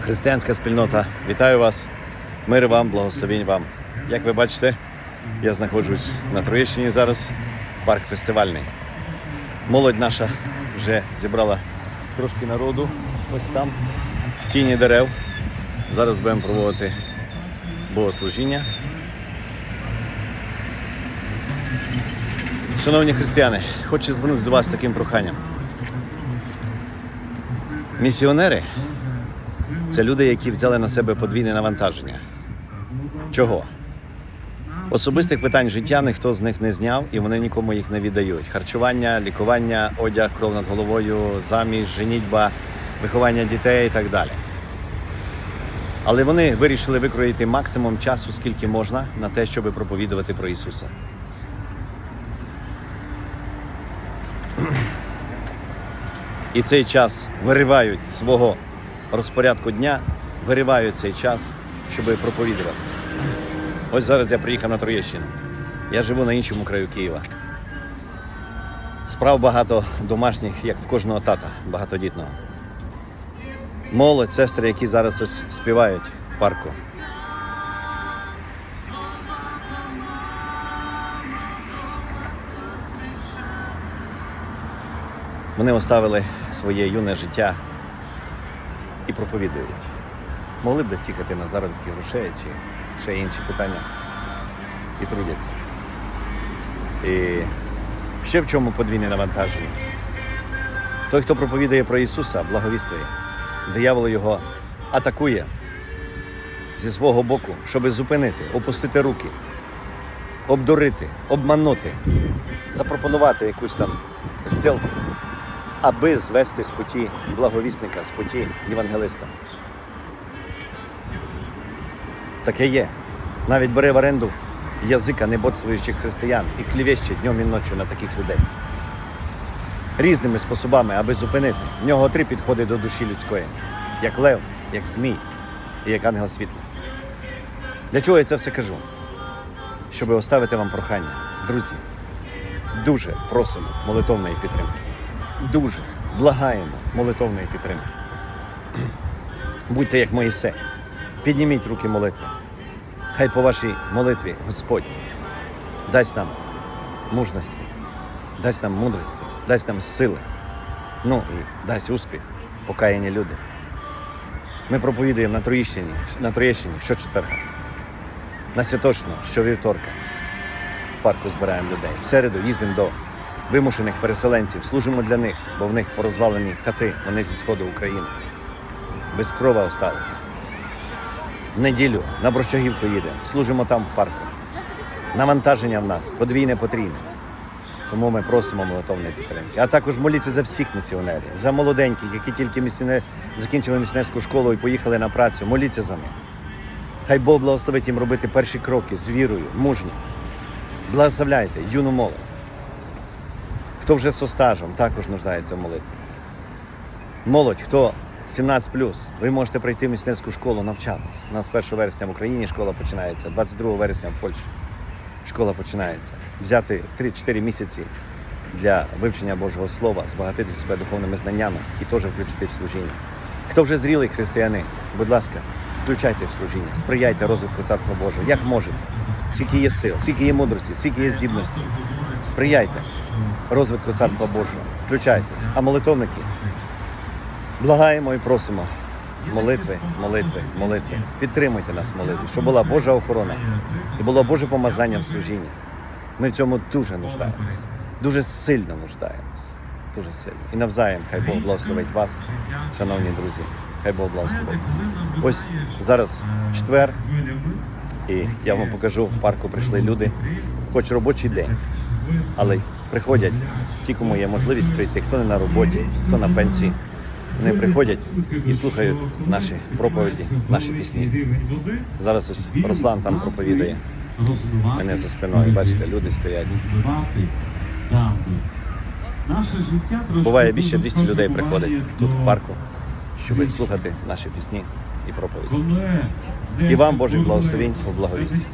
Християнська спільнота, вітаю вас. Мир вам, благословінь вам. Як ви бачите, я знаходжусь на Троєщині зараз, парк фестивальний. Молодь наша вже зібрала трошки народу ось там, в тіні дерев. Зараз будемо проводити богослужіння. Шановні християни, хочу звернутися до вас з таким проханням. Місіонери це люди, які взяли на себе подвійне навантаження. Чого? Особистих питань життя ніхто з них не зняв і вони нікому їх не віддають. Харчування, лікування, одяг, кров над головою, заміж, женітьба, виховання дітей і так далі. Але вони вирішили викроїти максимум часу, скільки можна, на те, щоб проповідувати про Ісуса. І цей час виривають свого розпорядку дня, виривають цей час, щоб проповідувати. Ось зараз я приїхав на Троєщину. Я живу на іншому краю Києва. Справ багато домашніх, як в кожного тата багатодітного. Молодь, сестри, які зараз ось співають в парку. Вони оставили своє юне життя і проповідують. Могли б десь їхати на заробітки грошей чи ще інші питання. І трудяться. І ще в чому подвійне навантаження. Той, хто проповідує про Ісуса, благовіствує. Диявол його атакує зі свого боку, щоб зупинити, опустити руки, обдурити, обманути, запропонувати якусь там зділку, аби звести з путі благовісника, з путі євангелиста. Таке є. Навіть бере в оренду язика небодствуючих християн і клівещить днем і ночі на таких людей. Різними способами, аби зупинити. В нього три підходи до душі людської: як лев, як змій і як ангел світла. Для чого я це все кажу? Щоб оставити вам прохання. Друзі, дуже просимо молитовної підтримки. Дуже благаємо молитовної підтримки. Будьте як Моїсей. Підніміть руки молитви. Хай по вашій молитві Господь дасть нам мужності, дасть нам мудрості, дасть нам сили, ну і дасть успіх, покаяні люди. Ми проповідуємо на Троєщині, на Троєщині щочетверга, на Святочну щовівторка. В парку збираємо людей. В середу їздимо до вимушених переселенців, служимо для них, бо в них порозвалені хати, вони зі сходу України. Без крова остались. В неділю на Брощагівку їдемо, служимо там в парку. Навантаження в нас подвійне потрійне. Тому ми просимо молитовної підтримки. А також моліться за всіх місіонерів, за молоденьких, які тільки місіонер... закінчили місіонерську школу і поїхали на працю. Моліться за них. Хай Бог благословить їм робити перші кроки з вірою, мужньо. Благословляйте юну молодь. Хто вже со стажем, також нуждається в молитві. Молодь, хто 17 ви можете прийти в місіонерську школу навчатись. У нас 1 вересня в Україні школа починається, 22 вересня в Польщі школа починається. Взяти 3-4 місяці для вивчення Божого Слова, збагатити себе духовними знаннями і теж включити в служіння. Хто вже зрілий християни, будь ласка, включайте в служіння, сприяйте розвитку Царства Божого, як можете. Скільки є сил, скільки є мудрості, скільки є здібності. Сприяйте розвитку Царства Божого, включайтесь. А молитовники, благаємо і просимо. Молитви, молитви, молитви. Підтримуйте нас в молитві, щоб була Божа охорона і було Боже помазання в служінні. Ми в цьому дуже нуждаємось, дуже сильно нуждаємось. Дуже сильно. І навзаєм, хай Бог благословить вас, шановні друзі. Хай Бог благословить. Ось зараз четвер, і я вам покажу, в парку прийшли люди, хоч робочий день, але приходять ті, кому є можливість прийти, хто не на роботі, хто на пенсії. Вони приходять і слухають наші проповіді, наші пісні. Зараз ось Руслан там проповідає. Мене за спиною, бачите, люди стоять. Буває більше 200 людей приходить тут в парку, щоб слухати наші пісні і проповіді. І вам Божих благословень у благовісті.